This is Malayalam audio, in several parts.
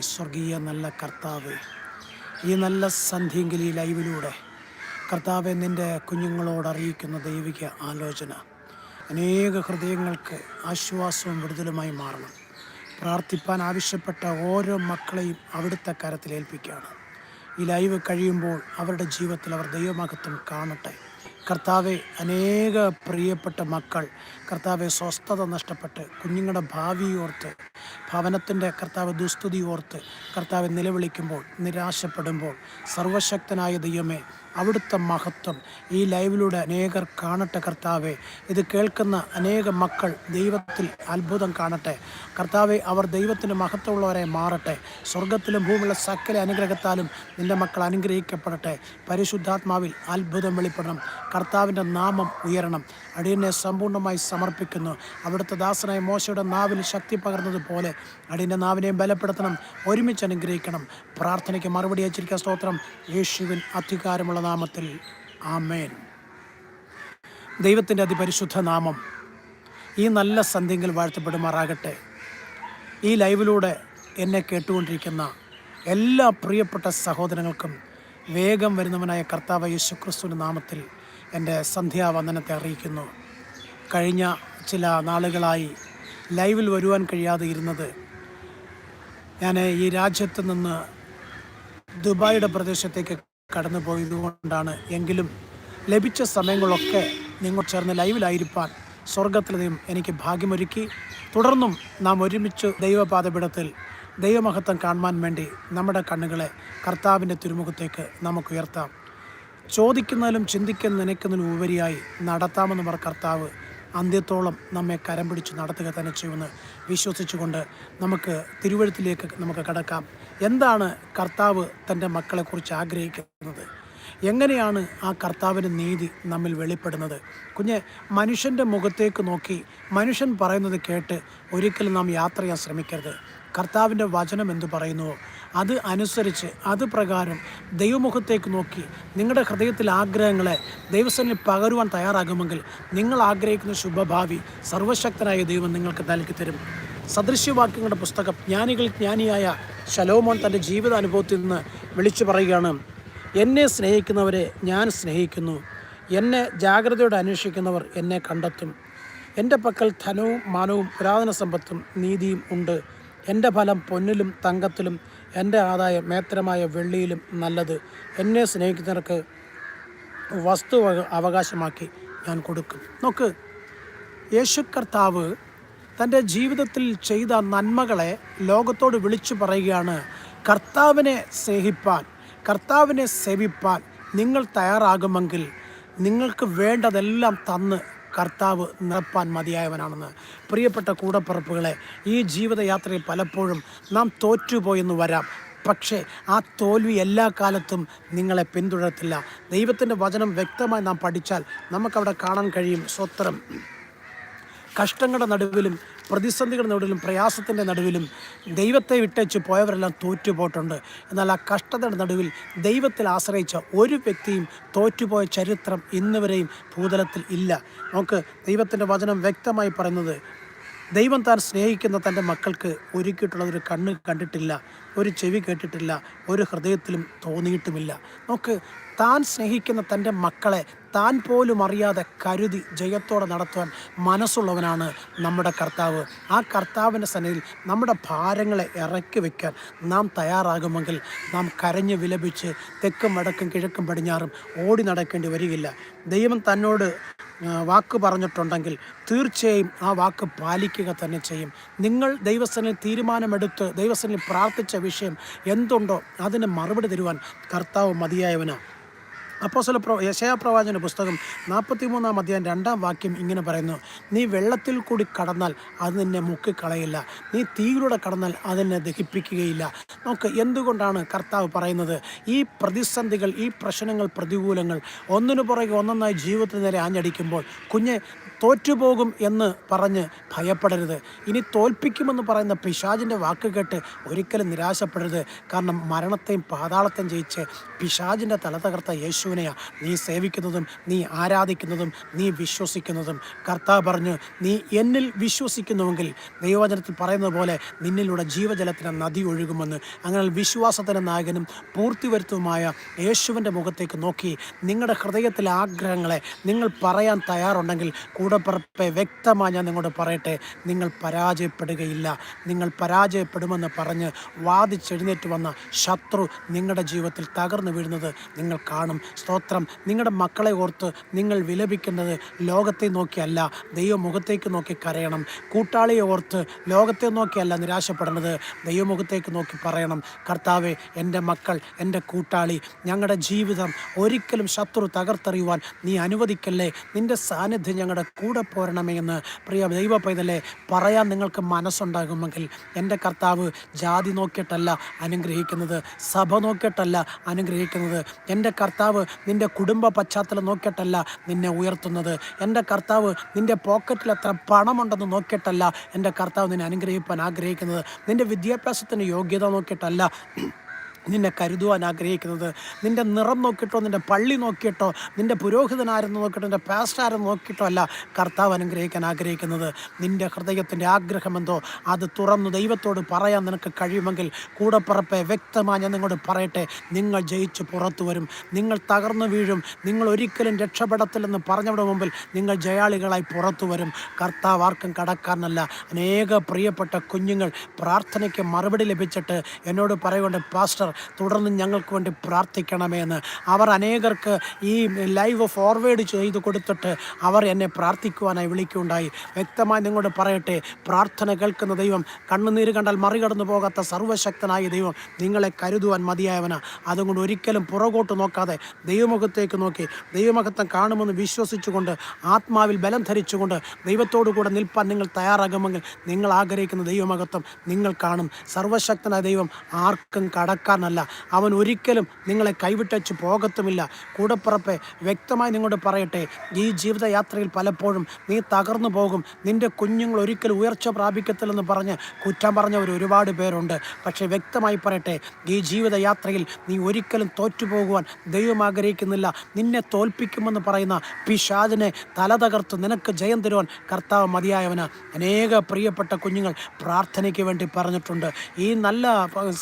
സ്വർഗീയ നല്ല കർത്താവ് ഈ നല്ല സന്ധ്യെങ്കിൽ ഈ ലൈവിലൂടെ കർത്താവ് നിന്റെ കുഞ്ഞുങ്ങളോട് അറിയിക്കുന്ന ദൈവിക ആലോചന അനേക ഹൃദയങ്ങൾക്ക് ആശ്വാസവും വിടുതലുമായി മാറണം. പ്രാർത്ഥിപ്പാൻ ആവശ്യപ്പെട്ട ഓരോ മക്കളെയും അവിടുത്തെ കരത്തിൽ ഏൽപ്പിക്കുകയാണ്. ഈ ലൈവ് കഴിയുമ്പോൾ അവരുടെ ജീവിതത്തിൽ അവർ ദൈവമഹത്വം കാണട്ടെ. കർത്താവെ അനേക പ്രിയപ്പെട്ട മക്കൾ കർത്താവെ സ്വസ്ഥത നഷ്ടപ്പെട്ട് കുഞ്ഞുങ്ങളുടെ ഭാവി ഓർത്ത് ഭവനത്തിന്റെ കർത്താവ് ദുസ്തുതി ഓർത്ത് കർത്താവ് നിലവിളിക്കുമ്പോൾ നിരാശപ്പെടുമ്പോൾ സർവശക്തനായ ദൈവമേ അവിടുത്തെ മഹത്വം ഈ ലൈവിലൂടെ അനേകർ കാണട്ടെ കർത്താവെ. ഇത് കേൾക്കുന്ന അനേക മക്കൾ ദൈവത്തിൽ അത്ഭുതം കാണട്ടെ. കർത്താവെ അവർ ദൈവത്തിന് മഹത്വമുള്ളവരെ മാറട്ടെ. സ്വർഗത്തിലും ഭൂമിയുള്ള സകല അനുഗ്രഹത്താലും നിന്റെ മക്കൾ അനുഗ്രഹിക്കപ്പെടട്ടെ. പരിശുദ്ധാത്മാവിൽ അത്ഭുതം വെളിപ്പെടണം. കർത്താവിന്റെ നാമം ഉയരണം. അടിയനെ സമ്പൂർണമായി സമർപ്പിക്കുന്നു. അവിടുത്തെ ദാസനായ മോശയുടെ നാവിൽ ശക്തി പകർന്നതുപോലെ അടിയന്റെ നാവിനെയും ബലപ്പെടുത്തണം. ഒരുമിച്ച് അനുഗ്രഹിക്കണം. പ്രാർത്ഥനയ്ക്ക് മറുപടി അയച്ചിരിക്കുന്ന സ്തോത്രം. യേശുവിൻ അധികാരമുള്ള നാമത്തിൽ. ആമേൻ. ദൈവത്തിന്റെ അതിപരിശുദ്ധ നാമം ഈ നല്ല സന്ധ്യങ്ങൾ വാഴ്ത്തപ്പെടുമാറാകട്ടെ. ഈ ലൈവിലൂടെ എന്നെ കേട്ടുകൊണ്ടിരിക്കുന്ന എല്ലാ പ്രിയപ്പെട്ട സഹോദരങ്ങൾക്കും വേഗം വരുന്നവനായ കർത്താവ് യേശുക്രിസ്തുവിന്റെ നാമത്തിൽ എന്റെ സന്ധ്യാവന്ദനത്തെ അറിയിക്കുന്നു. കഴിഞ്ഞ ചില നാളുകളായി ലൈവിൽ വരുവാൻ കഴിയാതെ ഇരുന്നത് ഞാൻ ഈ രാജ്യത്ത് നിന്ന് ദുബായിയുടെ പ്രദേശത്തേക്ക് കടന്നു പോയതുകൊണ്ടാണ് എങ്കിലും ലഭിച്ച സമയങ്ങളൊക്കെ നിങ്ങൾ ചേർന്ന് ലൈവിലായിരിക്കാൻ സ്വർഗത്തിലധികം എനിക്ക് ഭാഗ്യമൊരുക്കി. തുടർന്നും നാം ഒരുമിച്ച് ദൈവപാതപിടത്തിൽ ദൈവമഹത്വം കാണുവാൻ വേണ്ടി നമ്മുടെ കണ്ണുകളെ കർത്താവിന്റെ തിരുമുഖത്തേക്ക് നമുക്ക് ഉയർത്താം. ചോദിക്കുന്നതിലും ചിന്തിക്കുന്ന നനയ്ക്കുന്നതിലും ഉപരിയായി നടത്താമെന്ന് പറ കർത്താവ്. അന്ത്യത്തോളം നമ്മെ കരം പിടിച്ച് നടത്തുക തന്നെ ചെയ്യുമെന്ന് വിശ്വസിച്ചുകൊണ്ട് നമുക്ക് തിരുവഴുത്തിലേക്ക് നമുക്ക് കടക്കാം. എന്താണ് കർത്താവ് തന്റെ മക്കളെക്കുറിച്ച് ആഗ്രഹിക്കുന്നത്? എങ്ങനെയാണ് ആ കർത്താവിന്റെ നീതി നമ്മിൽ വെളിപ്പെടുന്നത്? കുഞ്ഞെ മനുഷ്യന്റെ മുഖത്തേക്ക് നോക്കി മനുഷ്യൻ പറയുന്നത് കേട്ട് ഒരിക്കലും നാം യാത്ര ചെയ്യാൻ ശ്രമിക്കരുത്. കർത്താവിന്റെ വചനം എന്തു പറയുന്നുവോ അത് അനുസരിച്ച് അത് പ്രകാരം ദൈവമുഖത്തേക്ക് നോക്കി നിങ്ങളുടെ ഹൃദയത്തിൽ ആഗ്രഹങ്ങളെ ദൈവസനിൽ പകരുവാൻ തയ്യാറാകുമെങ്കിൽ നിങ്ങൾ ആഗ്രഹിക്കുന്ന ശുഭഭാവി സർവശക്തനായ ദൈവം നിങ്ങൾക്ക് നൽകി തരും. സദൃശ്യവാക്യങ്ങളുടെ പുസ്തകം ജ്ഞാനികൾ ജ്ഞാനിയായ ശലോമോൻ തന്റെ ജീവിത അനുഭവത്തിൽ നിന്ന് വിളിച്ചു പറയുകയാണ് എന്നെ സ്നേഹിക്കുന്നവരെ ഞാൻ സ്നേഹിക്കുന്നു. എന്നെ ജാഗ്രതയോടെ അന്വേഷിക്കുന്നവർ എന്നെ കണ്ടെത്തും. എന്റെ പക്കൽ ധനവും മാനവും പുരാതന സമ്പത്തും നീതിയും ഉണ്ട്. എന്റെ ഫലം പൊന്നിലും തങ്കത്തിലും എന്റെ ആദായം മേത്രമായ വെള്ളിയിലും നല്ലത്. എന്നെ സ്നേഹിക്കുന്നവർക്ക് വസ്തു അവകാശമാക്കി ഞാൻ കൊടുക്കും. നോക്ക് യേശു കർത്താവ് തന്റെ ജീവിതത്തിൽ ചെയ്ത നന്മകളെ ലോകത്തോട് വിളിച്ചു പറയുകയാണ് കർത്താവിനെ സ്നേഹിപ്പാൻ കർത്താവിനെ സേവിപ്പാൻ നിങ്ങൾ തയ്യാറാകുമെങ്കിൽ നിങ്ങൾക്ക് വേണ്ടതെല്ലാം തന്ന് കർത്താവ് നിറപ്പാൻ മതിയായവനാണെന്ന്. പ്രിയപ്പെട്ട കൂടപ്പിറപ്പുകളെ ഈ ജീവിതയാത്രയിൽ പലപ്പോഴും നാം തോറ്റുപോയെന്ന് വരാം. പക്ഷേ ആ തോൽവി എല്ലാ കാലത്തും നിങ്ങളെ പിന്തുടരത്തില്ല. ദൈവത്തിന്റെ വചനം വ്യക്തമായി നാം പഠിച്ചാൽ നമുക്കവിടെ കാണാൻ കഴിയും. സ്വത്രം കഷ്ടങ്ങളുടെ നടുവിലും പ്രതിസന്ധികളുടെ നടുവിലും പ്രയാസത്തിന്റെ നടുവിലും ദൈവത്തെ വിട്ടേച്ച് പോയവരെല്ലാം തോറ്റുപോയിട്ടുണ്ട്. എന്നാൽ ആ കഷ്ടതയുടെ നടുവിൽ ദൈവത്തിൽ ആശ്രയിച്ച ഒരു വ്യക്തിയും തോറ്റുപോയ ചരിത്രം ഇന്നുവരെയും ഭൂതലത്തിൽ ഇല്ല. നമുക്ക് ദൈവത്തിന്റെ വചനം വ്യക്തമായി പറയുന്നത് ദൈവം താൻ സ്നേഹിക്കുന്ന തന്റെ മക്കൾക്ക് ഒരുക്കിയിട്ടുള്ള ഒരു കണ്ണ് കണ്ടിട്ടില്ല ഒരു ചെവി കേട്ടിട്ടില്ല ഒരു ഹൃദയത്തിലും തോന്നിയിട്ടുമില്ല. നോക്ക് താൻ സ്നേഹിക്കുന്ന തന്റെ മക്കളെ താൻ പോലും അറിയാതെ കരുതി ജയത്തോടെ നടത്തുവാൻ മനസ്സുള്ളവനാണ് നമ്മുടെ കർത്താവ്. ആ കർത്താവിന്റെ സന്നിധിയിൽ നമ്മുടെ ഭാരങ്ങളെ ഇറക്കി വയ്ക്കാൻ നാം തയ്യാറാകുമെങ്കിൽ നാം കരഞ്ഞ് വിലപിച്ച് തെക്കും വടക്കും കിഴക്കും പടിഞ്ഞാറും ഓടി നടക്കേണ്ടി വരികയില്ല. ദൈവം തന്നോട് വാക്ക് പറഞ്ഞിട്ടുണ്ടെങ്കിൽ തീർച്ചയായും ആ വാക്ക് പാലിക്കുക തന്നെ ചെയ്യും. നിങ്ങൾ ദൈവസ്ഥനിൽ തീരുമാനമെടുത്ത് ദൈവസ്ഥനിൽ പ്രാർത്ഥിച്ച വിഷയം എന്തുണ്ടോ അതിന് മറുപടി തരുവാൻ കർത്താവ് മതിയായവനാണ് അപ്പോസ്തല പ്രോ പുസ്തകം നാൽപ്പത്തി മൂന്നാം അധ്യായം രണ്ടാം വാക്യം ഇങ്ങനെ പറയുന്നു. നീ വെള്ളത്തിൽ കൂടി കടന്നാൽ അത് നിന്നെ മുക്കിക്കളയില്ല. നീ തീയിലൂടെ കടന്നാൽ അതിനെ ദഹിപ്പിക്കുകയില്ല. നമുക്ക് എന്തുകൊണ്ടാണ് കർത്താവ് പറയുന്നത്? ഈ പ്രതിസന്ധികൾ ഈ പ്രശ്നങ്ങൾ പ്രതികൂലങ്ങൾ ഒന്നിനു പുറകെ ഒന്നൊന്നായി ജീവിതത്തിന് നേരെ ആഞ്ഞടിക്കുമ്പോൾ കുഞ്ഞെ തോറ്റുപോകും എന്ന് പറഞ്ഞ് ഭയപ്പെടരുത്. ഇനി തോൽപ്പിക്കുമെന്ന് പറയുന്ന പിശാജിന്റെ വാക്ക് കേട്ട് ഒരിക്കലും നിരാശപ്പെടരുത്. കാരണം മരണത്തെയും പാതാളത്തെയും ജയിച്ച് പിശാജിന്റെ തല തകർത്ത യേശുവിനെയാണ് നീ സേവിക്കുന്നതും നീ ആരാധിക്കുന്നതും നീ വിശ്വസിക്കുന്നതും. കർത്താവ് പറഞ്ഞു നീ എന്നിൽ വിശ്വസിക്കുന്നുവെങ്കിൽ ദൈവവചനത്തിൽ പറയുന്നത് പോലെ നിന്നിലൂടെ ജീവജലത്തിന് നദി ഒഴുകുമെന്ന്. അങ്ങനെ വിശ്വാസത്തിന്റെ നായകനും പൂർത്തി വരുത്തുമായ യേശുവിന്റെ മുഖത്തേക്ക് നോക്കി നിങ്ങളുടെ ഹൃദയത്തിലെ ആഗ്രഹങ്ങളെ നിങ്ങൾ പറയാൻ തയ്യാറുണ്ടെങ്കിൽ കൂടപ്പിറപ്പെ വ്യക്തമായി ഞാൻ നിങ്ങളോട് പറയട്ടെ നിങ്ങൾ പരാജയപ്പെടുകയില്ല. നിങ്ങൾ പരാജയപ്പെടുമെന്ന് പറഞ്ഞ് വാദിച്ചെഴുന്നേറ്റ് വന്ന ശത്രു നിങ്ങളുടെ ജീവിതത്തിൽ തകർന്നു വീഴുന്നത് നിങ്ങൾ കാണും. സ്തോത്രം. നിങ്ങളുടെ മക്കളെ ഓർത്ത് നിങ്ങൾ വിലപിക്കുന്നത് ലോകത്തെ നോക്കിയല്ല ദൈവമുഖത്തേക്ക് നോക്കി കരയണം. കൂട്ടാളിയെ ഓർത്ത് ലോകത്തെ നോക്കിയല്ല നിരാശപ്പെടേണ്ടത് ദൈവമുഖത്തേക്ക് നോക്കി പറയണം. കർത്താവെ എന്റെ മക്കൾ എന്റെ കൂട്ടാളി ഞങ്ങളുടെ ജീവിതം ഒരിക്കലും ശത്രു തകർത്തെറിയുവാൻ നീ അനുവദിക്കല്ലേ? നിന്റെ സാന്നിധ്യം ഞങ്ങളുടെ കൂടെ പോരണമേ എന്ന് പ്രിയ ദൈവ പൈതലെ പറയാൻ നിങ്ങൾക്ക് മനസ്സുണ്ടാകുമെങ്കിൽ എന്റെ കർത്താവ് ജാതി നോക്കിയിട്ടല്ല അനുഗ്രഹിക്കുന്നത് സഭ നോക്കിയിട്ടല്ല അനുഗ്രഹിക്കുന്നത് എന്റെ കർത്താവ് നിന്റെ കുടുംബ പശ്ചാത്തലം നോക്കിയിട്ടല്ല നിന്നെ ഉയർത്തുന്നത് എന്റെ കർത്താവ് നിന്റെ പോക്കറ്റിൽ എത്ര പണമുണ്ടെന്ന് നോക്കിയിട്ടല്ല എന്റെ കർത്താവ് നിന്നെ അനുഗ്രഹിക്കാൻ ആഗ്രഹിക്കുന്നത് നിന്റെ വിദ്യാഭ്യാസത്തിന് യോഗ്യത നോക്കിയിട്ടല്ല നിന്നെ കരുതുവാൻ ആഗ്രഹിക്കുന്നത്. നിന്റെ നിറം നോക്കിയിട്ടോ നിന്റെ പള്ളി നോക്കിയിട്ടോ നിന്റെ പുരോഹിതനാരെന്ന് നോക്കിയിട്ടോ നിന്റെ പാസ്റ്റാരെന്ന് നോക്കിയിട്ടോ അല്ല കർത്താവ് അനുഗ്രഹിക്കാൻ ആഗ്രഹിക്കുന്നത്. നിന്റെ ഹൃദയത്തിന്റെ ആഗ്രഹമെന്തോ അത് തുറന്നു ദൈവത്തോട് പറയാൻ നിനക്ക് കഴിയുമെങ്കിൽ കൂടപ്പുറപ്പെ വ്യക്തമായി ഞാൻ നിങ്ങളോട് പറയട്ടെ. നിങ്ങൾ ജയിച്ച് പുറത്തു വരും. നിങ്ങൾ തകർന്നു വീഴും. നിങ്ങൾ ഒരിക്കലും രക്ഷപ്പെടത്തില്ലെന്ന് പറഞ്ഞവരുടെ മുമ്പിൽ നിങ്ങൾ ജയാളികളായി പുറത്തു വരും. കർത്താവ് ആർക്കും കടക്കാരനല്ല. അനേക പ്രിയപ്പെട്ട കുഞ്ഞുങ്ങൾ പ്രാർത്ഥനയ്ക്ക് മറുപടി ലഭിച്ചിട്ട് എന്നോട് പറയുകൊണ്ട് പാസ്റ്റർ തുടർന്ന് ഞങ്ങൾക്ക് വേണ്ടി പ്രാർത്ഥിക്കണമെന്ന്. അവർ അനേകർക്ക് ഈ ലൈവ് ഫോർവേഡ് ചെയ്ത് കൊടുത്തിട്ട് അവർ എന്നെ പ്രാർത്ഥിക്കുവാനായി വിളിക്കുകയുണ്ടായി. വ്യക്തമായി നിങ്ങളോട് പറയട്ടെ പ്രാർത്ഥന കേൾക്കുന്ന ദൈവം കണ്ണുനീര് കണ്ടാൽ മറികടന്നു പോകാത്ത സർവശക്തനായ ദൈവം നിങ്ങളെ കരുതുവാൻ മതിയായവന. അതുകൊണ്ട് ഒരിക്കലും പുറകോട്ട് നോക്കാതെ ദൈവമുഖത്തേക്ക് നോക്കി ദൈവമുഖത്തം കാണുമെന്ന് വിശ്വസിച്ചുകൊണ്ട് ആത്മാവിൽ ബലം ധരിച്ചുകൊണ്ട് ദൈവത്തോടു കൂടെ നിൽപ്പാൻ നിങ്ങൾ തയ്യാറാകുമെങ്കിൽ നിങ്ങൾ ആഗ്രഹിക്കുന്ന ദൈവമഹത്വം നിങ്ങൾ കാണും. സർവശക്തനായ ദൈവം ആർക്കും കടക്കാരനല്ല അവൻ ഒരിക്കലും നിങ്ങളെ കൈവിട്ടച്ച് പോകത്തുമില്ല. കൂടപ്പുറപ്പെ വ്യക്തമായി നിങ്ങളോട് പറയട്ടെ ഈ ജീവിതയാത്രയിൽ പലപ്പോഴും നീ തകർന്നു പോകും. നിന്റെ കുഞ്ഞുങ്ങൾ ഒരിക്കലും ഉയർച്ച പ്രാപിക്കത്തില്ലെന്ന് പറഞ്ഞ് കുറ്റം പറഞ്ഞവർ ഒരുപാട് പേരുണ്ട്. പക്ഷേ വ്യക്തമായി പറയട്ടെ ഈ ജീവിതയാത്രയിൽ നീ ഒരിക്കലും തോറ്റുപോകുവാൻ ദൈവം ആഗ്രഹിക്കുന്നില്ല. നിന്നെ തോൽപ്പിക്കുമെന്ന് പറയുന്ന പിശാദിനെ തല തകർത്ത് നിനക്ക് ജയം തരുവാൻ കർത്താവ് മതിയായവന് അനേക പ്രിയപ്പെട്ട കുഞ്ഞുങ്ങൾ പ്രാർത്ഥനയ്ക്ക് വേണ്ടി പറഞ്ഞിട്ടുണ്ട്. ഈ നല്ല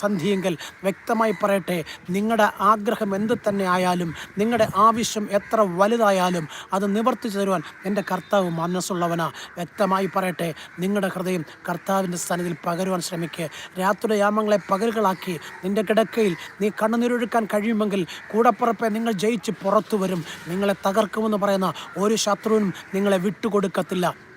സന്ധിയെങ്കിൽ സന്ധിയെങ്കിൽ വ്യക്തമായി പറയട്ടെ നിങ്ങളുടെ ആഗ്രഹം എന്ത് തന്നെ ആയാലും നിങ്ങളുടെ ആവശ്യം എത്ര വലുതായാലും അത് നിവർത്തിച്ചു തരുവാൻ എന്റെ കർത്താവ് മനസ്സുള്ളവനാ. വ്യക്തമായി പറയട്ടെ നിങ്ങളുടെ ഹൃദയം കർത്താവിന്റെ സന്നിധിയിൽ പകരുവാൻ ശ്രമിക്കുക രാത്രിയുടെ യാമങ്ങളെ പകലുകളാക്കി നിന്റെ കിടക്കയിൽ നീ കണ്ണുനീരൊഴുക്കാൻ കഴിയുമെങ്കിൽ കൂടപ്പുറപ്പെ നിങ്ങൾ ജയിച്ച് പുറത്തു വരും. നിങ്ങളെ തകർക്കുമെന്ന് പറയുന്ന ഒരു ശത്രുവിനും നിങ്ങളെ വിട്ടുകൊടുക്കത്തില്ല.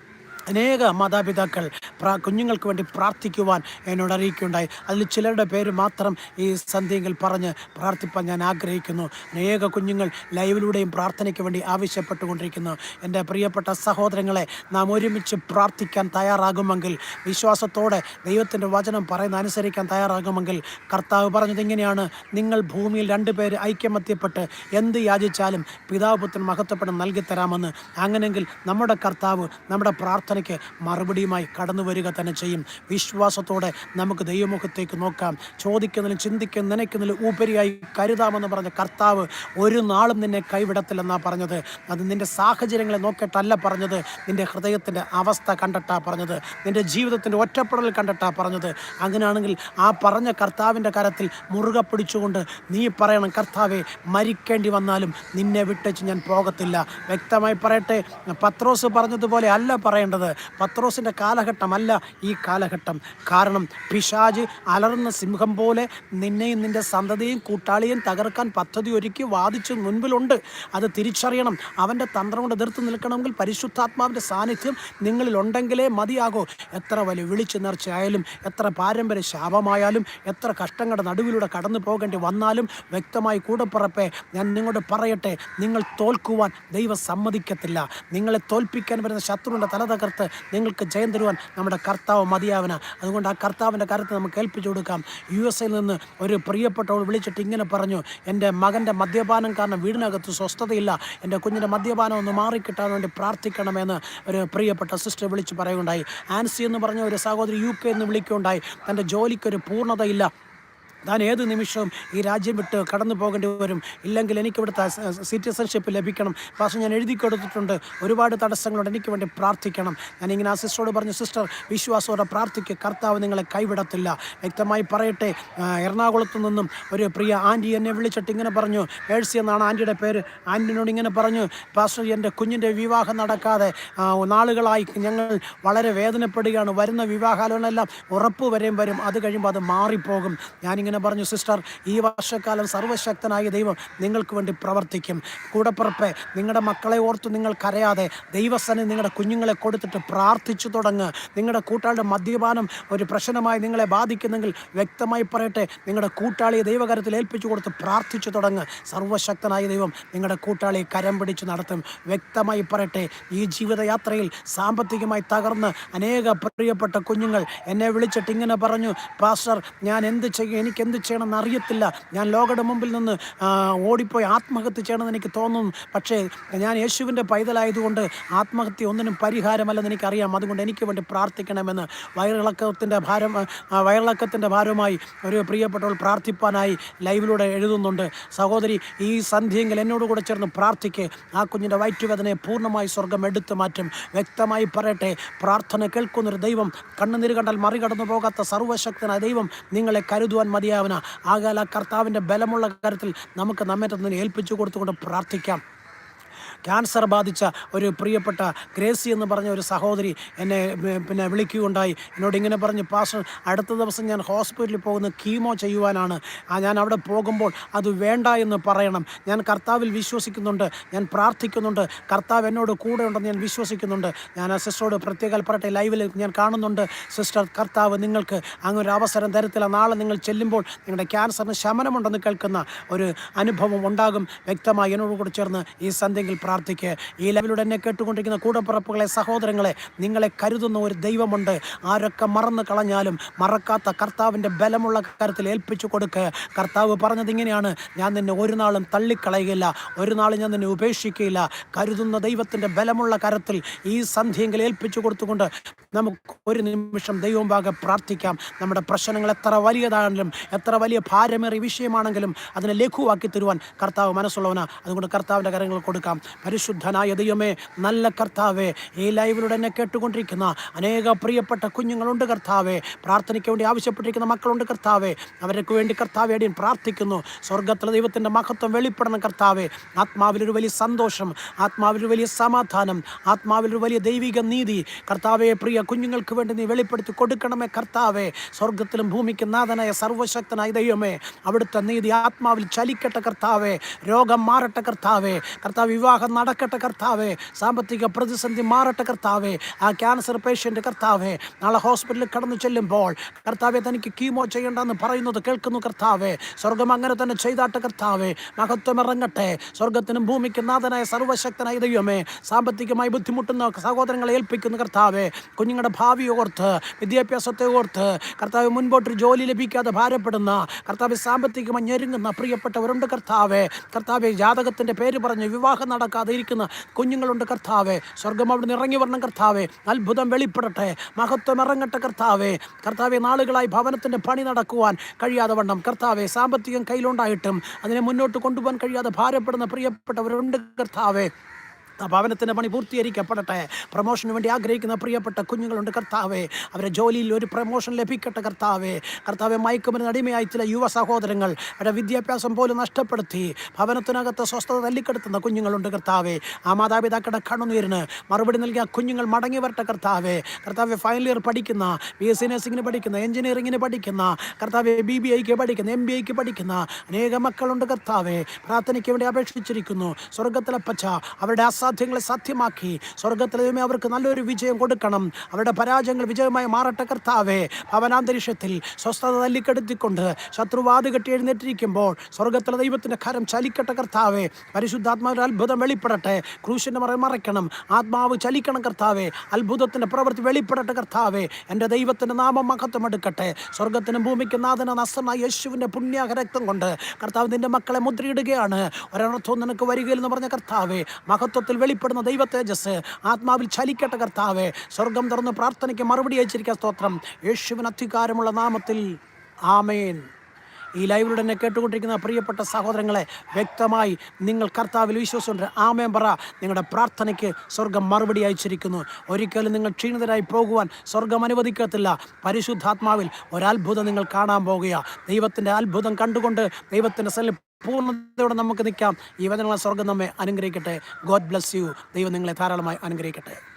അനേക മാതാപിതാക്കൾ പ്രാ കുഞ്ഞുങ്ങൾക്ക് വേണ്ടി പ്രാർത്ഥിക്കുവാൻ എന്നോട് അറിയിക്കുകയുണ്ടായി. അതിൽ ചിലരുടെ പേര് മാത്രം ഈ സന്ധ്യയിൽ പറഞ്ഞ് പ്രാർത്ഥിപ്പാൻ ഞാൻ ആഗ്രഹിക്കുന്നു. അനേക കുഞ്ഞുങ്ങൾ ലൈവിലൂടെയും പ്രാർത്ഥനയ്ക്ക് വേണ്ടി ആവശ്യപ്പെട്ടുകൊണ്ടിരിക്കുന്നു. എന്റെ പ്രിയപ്പെട്ട സഹോദരങ്ങളെ നാം ഒരുമിച്ച് പ്രാർത്ഥിക്കാൻ തയ്യാറാകുമെങ്കിൽ വിശ്വാസത്തോടെ ദൈവത്തിന്റെ വചനം പറയുന്ന അനുസരിക്കാൻ തയ്യാറാകുമെങ്കിൽ കർത്താവ് പറഞ്ഞത് ഇങ്ങനെയാണ്. നിങ്ങൾ ഭൂമിയിൽ രണ്ടുപേര് ഐക്യമത്യപ്പെട്ട് എന്ത് യാചിച്ചാലും പിതാവ് പുത്രൻ മഹത്വപ്പെടും നൽകിത്തരാമെന്ന്. അങ്ങനെങ്കിൽ നമ്മുടെ കർത്താവ് നമ്മുടെ പ്രാർത്ഥനയ്ക്ക് മറുപടിയുമായി കടന്നു വരിക തന്നെ ചെയ്യും. വിശ്വാസത്തോടെ നമുക്ക് ദൈവമുഖത്തേക്ക് നോക്കാം. ചോദിക്കുന്നതിലും ചിന്തിക്കുന്നതിലും നനയ്ക്കുന്നതിലും ഉപരിയായി കരുതാമെന്ന് പറഞ്ഞ കർത്താവ് ഒരു നാളും നിന്നെ കൈവിടത്തില്ലെന്നാണ് പറഞ്ഞത്. അത് നിന്റെ സാഹചര്യങ്ങളെ നോക്കിയിട്ടല്ല പറഞ്ഞത്. നിന്റെ ഹൃദയത്തിന്റെ അവസ്ഥ കണ്ടിട്ടാ പറഞ്ഞത്. നിന്റെ ജീവിതത്തിന്റെ ഒറ്റപ്പെടൽ കണ്ടിട്ടാ പറഞ്ഞത്. അങ്ങനെയാണെങ്കിൽ ആ പറഞ്ഞ കർത്താവിന്റെ കരത്തിൽ മുറുകെ പിടിച്ചുകൊണ്ട് നീ പറയണം കർത്താവെ മരിക്കേണ്ടി വന്നാലും നിന്നെ വിട്ടേച്ച് ഞാൻ പോകത്തില്ല. വ്യക്തമായി പറയട്ടെ പത്രോസ് പറഞ്ഞതുപോലെ അല്ല പറയേണ്ടത്. പത്രോസിന്റെ കാലഘട്ടമല്ല ഈ കാലഘട്ടം. കാരണം പിശാജ് അലർന്ന സിംഹം പോലെ നിന്നെയും നിന്റെ സന്തതിയും കൂട്ടാളിയും തകർക്കാൻ പദ്ധതി ഒരുക്കി വാദിച്ച് മുൻപിലുണ്ട്. അത് തിരിച്ചറിയണം. അവന്റെ തന്ത്രം കൊണ്ട് എതിർത്ത് നിൽക്കണമെങ്കിൽ പരിശുദ്ധാത്മാവിന്റെ സാന്നിധ്യം നിങ്ങളിലുണ്ടെങ്കിലേ മതിയാകൂ. എത്ര വലിയ വിളിച്ചു നേർച്ചയായാലും എത്ര പാരമ്പര്യ ശാപമായാലും എത്ര കഷ്ടങ്ങളുടെ നടുവിലൂടെ കടന്നു പോകേണ്ടി വന്നാലും വ്യക്തമായി കൂടപ്പുറപ്പെ ഞാൻ നിങ്ങളോട് പറയട്ടെ നിങ്ങൾ തോൽക്കുവാൻ ദൈവം സമ്മതിക്കത്തില്ല. നിങ്ങളെ തോൽപ്പിക്കാൻ വരുന്ന ശത്രുവിന്റെ തല തകർത്ത് നിങ്ങൾക്ക് ജയം തരുവാൻ നമ്മുടെ കർത്താവ് മതിയാവന. അതുകൊണ്ട് ആ കർത്താവിന്റെ കാര്യത്തിൽ നമുക്ക് ഏൽപ്പിച്ചു കൊടുക്കാം. യു എസ് എയിൽ നിന്ന് ഒരു പ്രിയപ്പെട്ടവൾ വിളിച്ചിട്ട് ഇങ്ങനെ പറഞ്ഞു എന്റെ മകന്റെ മദ്യപാനം കാരണം വീടിനകത്ത് സ്വസ്ഥതയില്ല. എന്റെ കുഞ്ഞിന്റെ മദ്യപാനം ഒന്ന് മാറിക്കിട്ടാൻ വേണ്ടി പ്രാർത്ഥിക്കണമെന്ന് ഒരു പ്രിയപ്പെട്ട സിസ്റ്റർ വിളിച്ച് പറയുകയുണ്ടായി. ആൻസി എന്ന് പറഞ്ഞ ഒരു സഹോദരി യു കെ എന്ന് വിളിക്കുകയുണ്ടായി. തന്റെ ജോലിക്കൊരു പൂർണതയില്ല. താൻ ഏത് നിമിഷവും ഈ രാജ്യം വിട്ട് കടന്നു പോകേണ്ടി വരും. ഇല്ലെങ്കിൽ എനിക്ക് ഇവിടുത്തെ സിറ്റിസൺഷിപ്പ് ലഭിക്കണം. പാസ്റ്റർ ഞാൻ എഴുതി കൊടുത്തിട്ടുണ്ട്. ഒരുപാട് തടസ്സങ്ങളോട് എനിക്ക് വേണ്ടി പ്രാർത്ഥിക്കണം. ഞാനിങ്ങനെ ആ സിസ്റ്ററോട് പറഞ്ഞു സിസ്റ്റർ വിശ്വാസോടെ പ്രാർത്ഥിക്കുക കർത്താവ് നിങ്ങളെ കൈവിടത്തില്ല. വ്യക്തമായി പറയട്ടെ. എറണാകുളത്തു നിന്നും ഒരു പ്രിയ ആന്റി എന്നെ വിളിച്ചിട്ട് ഇങ്ങനെ പറഞ്ഞു. ഏഴ്സി എന്നാണ് ആന്റിയുടെ പേര്. ആന്റിനോട് ഇങ്ങനെ പറഞ്ഞു പാസ്റ്റർ എന്റെ കുഞ്ഞിന്റെ വിവാഹം നടക്കാതെ നാളുകളായി ഞങ്ങൾ വളരെ വേദനപ്പെടുകയാണ്. വരുന്ന വിവാഹാലോനെല്ലാം ഉറപ്പ് വരെയും വരും. അത് കഴിയുമ്പോൾ അത് മാറിപ്പോകും. ഞാനിങ്ങനെ പറഞ്ഞു സിസ്റ്റർ ഈ വർഷക്കാലം സർവശക്തനായ ദൈവം നിങ്ങൾക്ക് വേണ്ടി പ്രവർത്തിക്കും. കൂടപ്പുറപ്പെ നിങ്ങളുടെ മക്കളെ ഓർത്ത് നിങ്ങൾ കരയാതെ ദൈവസനെ നിങ്ങളുടെ കുഞ്ഞുങ്ങളെ കൊടുത്തിട്ട് പ്രാർത്ഥിച്ചു തുടങ്ങുക നിങ്ങളുടെ കൂട്ടാളിയുടെ മദ്യപാനം ഒരു പ്രശ്നമായി നിങ്ങളെ ബാധിക്കുന്നെങ്കിൽ വ്യക്തമായി പറയട്ടെ നിങ്ങളുടെ കൂട്ടാളിയെ ദൈവകരത്തിൽ ഏൽപ്പിച്ചു കൊടുത്ത് പ്രാർത്ഥിച്ചു തുടങ്ങുക സർവശക്തനായ ദൈവം നിങ്ങളുടെ കൂട്ടാളിയെ കരം പിടിച്ച് നടത്തും. വ്യക്തമായി പറയട്ടെ ഈ ജീവിതയാത്രയിൽ സാമ്പത്തികമായി തകർന്ന് അനേക പ്രിയപ്പെട്ട കുഞ്ഞുങ്ങൾ എന്നെ വിളിച്ചിട്ട് ഇങ്ങനെ പറഞ്ഞു പാസ്റ്റർ ഞാൻ എന്ത് ചെയ്യും? എനിക്ക് എന്ത് ചെയ്യണമെന്ന് അറിയത്തില്ല. ഞാൻ ലോകയുടെ മുമ്പിൽ നിന്ന് ഓടിപ്പോയി ആത്മഹത്യ ചെയ്യണമെന്ന് എനിക്ക് തോന്നുന്നു. പക്ഷേ ഞാൻ യേശുവിന്റെ പൈതലായതുകൊണ്ട് ആത്മഹത്യ ഒന്നിനും പരിഹാരമല്ലെന്ന് എനിക്കറിയാം. അതുകൊണ്ട് എനിക്ക് വേണ്ടി പ്രാർത്ഥിക്കണമെന്ന് വയറിളക്കത്തിന്റെ ഭാരം വയറിളക്കത്തിന്റെ ഭാരവുമായി ഒരു പ്രിയപ്പെട്ടവൾ പ്രാർത്ഥിപ്പാനായി ലൈവിലൂടെ എഴുതുന്നുണ്ട്. സഹോദരി ഈ സന്ധ്യയെങ്കിൽ എന്നോട് കൂടെ ചേർന്ന് പ്രാർത്ഥിക്ക്. ആ കുഞ്ഞിന്റെ വയറ്റുവേദനയെ പൂർണമായി സ്വർഗം എടുത്തു മാറ്റും. വ്യക്തമായി പറയട്ടെ പ്രാർത്ഥന കേൾക്കുന്നൊരു ദൈവം കണ്ണുനീര് കണ്ടാൽ മറികടന്നു പോകാത്ത സർവശക്തനായ ദൈവം നിങ്ങളെ കരുതുവാൻ മതിയാവന ആകാല കർത്താവിന്റെ ബലമുള്ള കാര്യത്തിൽ നമുക്ക് നമ്മെ ഏൽപ്പിച്ചു കൊടുത്തുകൊണ്ട് പ്രാർത്ഥിക്കാം. ക്യാൻസർ ബാധിച്ച ഒരു പ്രിയപ്പെട്ട ഗ്രേസി എന്ന് പറഞ്ഞ ഒരു സഹോദരി എന്നെ പിന്നെ വിളിക്കുകയുണ്ടായി. എന്നോട് ഇങ്ങനെ പറഞ്ഞ് പാസ്റ്റർ അടുത്ത ദിവസം ഞാൻ ഹോസ്പിറ്റലിൽ പോകുന്ന കീമോ ചെയ്യുവാനാണ്. ഞാൻ അവിടെ പോകുമ്പോൾ അത് വേണ്ട എന്ന് പറയണം. ഞാൻ കർത്താവിൽ വിശ്വസിക്കുന്നുണ്ട്. ഞാൻ പ്രാർത്ഥിക്കുന്നുണ്ട്. കർത്താവ് എന്നോട് കൂടെ ഉണ്ടെന്ന് ഞാൻ വിശ്വസിക്കുന്നുണ്ട്. ഞാൻ ആ സിസ്റ്ററോട് പ്രത്യേക പറയട്ടെ ലൈവിൽ ഞാൻ കാണുന്നുണ്ട്. സിസ്റ്റർ കർത്താവ് നിങ്ങൾക്ക് അങ്ങനെ ഒരു അവസരം തരത്തില്ല. നാളെ നിങ്ങൾ ചെല്ലുമ്പോൾ നിങ്ങളുടെ ക്യാൻസറിന് ശമനമുണ്ടെന്ന് കേൾക്കുന്ന ഒരു അനുഭവം ഉണ്ടാകും. വ്യക്തമായി എന്നോട് കൂടെ ചേർന്ന് ഈ സന്ധ്യയിൽ പ്രാർത്ഥിക്കുക ഈ ലെവലിലൂടെ എന്നെ കേട്ടുകൊണ്ടിരിക്കുന്ന കൂടപ്പിറപ്പുകളെ സഹോദരങ്ങളെ നിങ്ങളെ കരുതുന്ന ഒരു ദൈവമുണ്ട്. ആരൊക്കെ മറന്നു കളഞ്ഞാലും മറക്കാത്ത കർത്താവിന്റെ ബലമുള്ള കാര്യത്തിൽ ഏൽപ്പിച്ചു കൊടുക്കുക കർത്താവ് പറഞ്ഞത് ഇങ്ങനെയാണ്. ഞാൻ നിന്നെ ഒരു നാളും തള്ളിക്കളയുകയില്ല. ഒരു നാളും ഞാൻ നിന്നെ ഉപേക്ഷിക്കുകയില്ല. കരുതുന്ന ദൈവത്തിന്റെ ബലമുള്ള കാര്യത്തിൽ ഈ സന്ധ്യയെങ്കിൽ ഏൽപ്പിച്ചു കൊടുത്തുകൊണ്ട് നമുക്ക് ഒരു നിമിഷം ദൈവം ഭാഗം പ്രാർത്ഥിക്കാം. നമ്മുടെ പ്രശ്നങ്ങൾ എത്ര വലിയതാണെങ്കിലും എത്ര വലിയ ഭാരമേറിയ വിഷയമാണെങ്കിലും അതിനെ ലഘുവാക്കി തരുവാൻ കർത്താവ് മനസ്സുള്ളവനാണ് അതുകൊണ്ട് കർത്താവിന്റെ കാര്യങ്ങൾ കൊടുക്കാം. പരിശുദ്ധനായ ദൈവമേ നല്ല കർത്താവേ ഈ ലൈവിലൂടെ എന്നെ കേട്ടുകൊണ്ടിരിക്കുന്ന അനേക പ്രിയപ്പെട്ട കുഞ്ഞുങ്ങളുണ്ട് കർത്താവേ. പ്രാർത്ഥനയ്ക്ക് വേണ്ടി ആവശ്യപ്പെട്ടിരിക്കുന്ന മക്കളുണ്ട് കർത്താവേ. അവർക്ക് വേണ്ടി കർത്താവേ അടിയൻ പ്രാർത്ഥിക്കുന്നു. സ്വർഗത്തിലെ ദൈവത്തിന്റെ മഹത്വം വെളിപ്പെടണം കർത്താവേ. ആത്മാവിലൊരു വലിയ സന്തോഷം ആത്മാവിലൊരു വലിയ സമാധാനം ആത്മാവിലൊരു വലിയ ദൈവിക നീതി. കർത്താവെ പ്രിയ കുഞ്ഞുങ്ങൾക്ക് വേണ്ടി നീ വെളിപ്പെടുത്തി കൊടുക്കണമേ കർത്താവേ. സ്വർഗത്തിലും ഭൂമിക്ക് നാഥനായ സർവശക്തനായ ദൈവമേ അവിടുത്തെ നീതി ആത്മാവിൽ ചലിക്കട്ടെ കർത്താവേ. രോഗം മാറട്ടെ കർത്താവേ. കർത്താവ് വിവാഹം നടക്കട്ടെ കർത്താവേ. സാമ്പത്തിക പ്രതിസന്ധി മാറട്ടെ കർത്താവേ. ആ ക്യാൻസർ പേഷ്യന്റ് കർത്താവേ നാളെ ഹോസ്പിറ്റലിൽ കടന്നു ചെല്ലുമ്പോൾ കർത്താവെ തനിക്ക് കീമോ ചെയ്യേണ്ടെന്ന് പറയുന്നത് കേൾക്കുന്നു കർത്താവേ. സ്വർഗം അങ്ങനെ തന്നെ ചെയ്താട്ടെ കർത്താവേ. മഹത്വം ഇറങ്ങട്ടെ. സ്വർഗത്തിനും ഭൂമിക്കും നാഥനായ സർവശക്തനായ ദൈവമേ സാമ്പത്തികമായി ബുദ്ധിമുട്ടുന്ന സഹോദരങ്ങളെ ഏൽപ്പിക്കുന്ന കർത്താവേ. കുഞ്ഞുങ്ങളുടെ ഭാവി ഓർത്ത് വിദ്യാഭ്യാസത്തെ ഓർത്ത് കർത്താവ് മുൻപോട്ട് ജോലി ലഭിക്കാതെ ഭാരപ്പെടുന്ന കർത്താവ് സാമ്പത്തികമായി ഞെരുങ്ങുന്ന പ്രിയപ്പെട്ടവരുണ്ട് കർത്താവേ. കർത്താവെ ജാതകത്തിന്റെ പേര് പറഞ്ഞ് വിവാഹം നടക്കാതെ ഇരിക്കുന്ന കുഞ്ഞുങ്ങളുണ്ട് കർത്താവെ. സ്വർഗം അവിടെ ഇറങ്ങി വരണം കർത്താവെ. അത്ഭുതം വെളിപ്പെടട്ടെ. മഹത്വം ഇറങ്ങട്ടെ കർത്താവെ. കർത്താവെ നാളുകളായി ഭവനത്തിന്റെ പണി നടക്കുവാൻ കഴിയാതെ വണ്ണം. കർത്താവെ സാമ്പത്തികം കയ്യിലുണ്ടായിട്ടും അതിനെ മുന്നോട്ട് കൊണ്ടുപോകാൻ കഴിയാതെ ഭാരപ്പെടുന്ന പ്രിയപ്പെട്ടവരുണ്ട് കർത്താവേ. ഭവനത്തിന്റെ പണി പൂർത്തീകരിക്കപ്പെടട്ടെ. പ്രൊമോഷന് വേണ്ടി ആഗ്രഹിക്കുന്ന പ്രിയപ്പെട്ട കുഞ്ഞുങ്ങളുണ്ട് കർത്താവേ. അവരെ ജോലിയിൽ ഒരു പ്രൊമോഷൻ ലഭിക്കട്ടെ കർത്താവേ. കർത്താവെ മയക്കുമരുന്ന് അടിമയായി ചില യുവ സഹോദരങ്ങൾ അവരുടെ വിദ്യാഭ്യാസം പോലും നഷ്ടപ്പെടുത്തി. ഭവനത്തിനകത്ത് സ്വസ്ഥത തല്ലിക്കെടുത്തുന്ന കുഞ്ഞുങ്ങളുണ്ട് കർത്താവേ. ആ മാതാപിതാക്കളുടെ കണ്ണുനീരിന് മറുപടി നൽകിയ കുഞ്ഞുങ്ങൾ മടങ്ങി വരട്ടെ കർത്താവേ. കർത്താവെ ഫൈനൽ ഇയർ പഠിക്കുന്ന ബി എസ് സി നഴ്സിംഗിന് പഠിക്കുന്ന എഞ്ചിനീയറിംഗിന് പഠിക്കുന്ന കർത്താവെ ബി ബി ഐക്ക് പഠിക്കുന്ന എം ബി ഐക്ക് പഠിക്കുന്ന അനേക മക്കളുണ്ട് കർത്താവെ. പ്രാർത്ഥനയ്ക്ക് വേണ്ടി അപേക്ഷിച്ചിരിക്കുന്നു. സ്വർഗത്തിലപ്പച്ച അവരുടെ അസാധ്യ അസാധ്യങ്ങളെ സാധ്യമാക്കി. സ്വർഗത്തിലെ അവർക്ക് നല്ലൊരു വിജയം കൊടുക്കണം. അവരുടെ പരാജയങ്ങൾ വിജയമായി മാറട്ടെ കർത്താവേ. ഭവനാന്തരീക്ഷത്തിൽ സ്വസ്ഥത തല്ലിക്കെടുത്തിക്കൊണ്ട് ശത്രുവാത് കെട്ടി എഴുന്നേറ്റിരിക്കുമ്പോൾ സ്വർഗത്തിലെ ദൈവത്തിന്റെ കരം ചലിക്കട്ടെ കർത്താവേ. പരിശുദ്ധാത്മാവിന്റെ അത്ഭുതം വെളിപ്പെടട്ടെ. ക്രൂശിന്റെ മറ മറയ്ക്കണം. ആത്മാവ് ചലിക്കണം കർത്താവേ. അത്ഭുതത്തിന്റെ പ്രവൃത്തി വെളിപ്പെടട്ടെ കർത്താവേ. എന്റെ ദൈവത്തിന്റെ നാമം മഹത്വം എടുക്കട്ടെ. സ്വർഗത്തിനും ഭൂമിക്ക് നാഥന നസ്സന യേശുവിന്റെ പുണ്യാഹ രക്തം കൊണ്ട് കർത്താവ് നിന്റെ മക്കളെ മുദ്രയിടുകയാണ്. ഒരർത്ഥവും നിനക്ക് വരികയില്ലെന്ന് പറഞ്ഞ കർത്താവേ മഹത്വത്തിൽ വെളിപ്പെടുന്ന ദൈവ തേജസ് ആത്മാവിൽ ചലിക്കട്ട കർത്താവേ. സ്വർഗം തുറന്ന് പ്രാർത്ഥനയ്ക്ക് മറുപടി അയച്ചിരിക്കുക സ്തോത്രം. യേശുവിന് അധികാരമുള്ള നാമത്തിൽ. ആമേൻ. ഈ ലൈവിലൂടെ എന്നെ കേട്ടുകൊണ്ടിരിക്കുന്ന പ്രിയപ്പെട്ട സഹോദരങ്ങളെ വ്യക്തമായി നിങ്ങൾ കർത്താവിൽ വിശ്വസിച്ചുണ്ട് ആമേൻ പറ. നിങ്ങളുടെ പ്രാർത്ഥനയ്ക്ക് സ്വർഗം മറുപടി അയച്ചിരിക്കുന്നു. ഒരിക്കലും നിങ്ങൾ ക്ഷീണിതരായി പോകുവാൻ സ്വർഗം അനുവദിക്കത്തില്ല. പരിശുദ്ധാത്മാവിൽ ഒരത്ഭുതം നിങ്ങൾ കാണാൻ പോകുക ദൈവത്തിന്റെ അത്ഭുതം കണ്ടുകൊണ്ട് ദൈവത്തിന്റെ സെല്ലിൽ പൂർണതയോടെ നമുക്ക് നിൽക്കാം. ഈ വചനങ്ങളെ സ്വർഗം നമ്മെ അനുഗ്രഹിക്കട്ടെ. ഗോഡ് ബ്ലസ് യു ദൈവം നിങ്ങളെ ധാരാളമായി അനുഗ്രഹിക്കട്ടെ.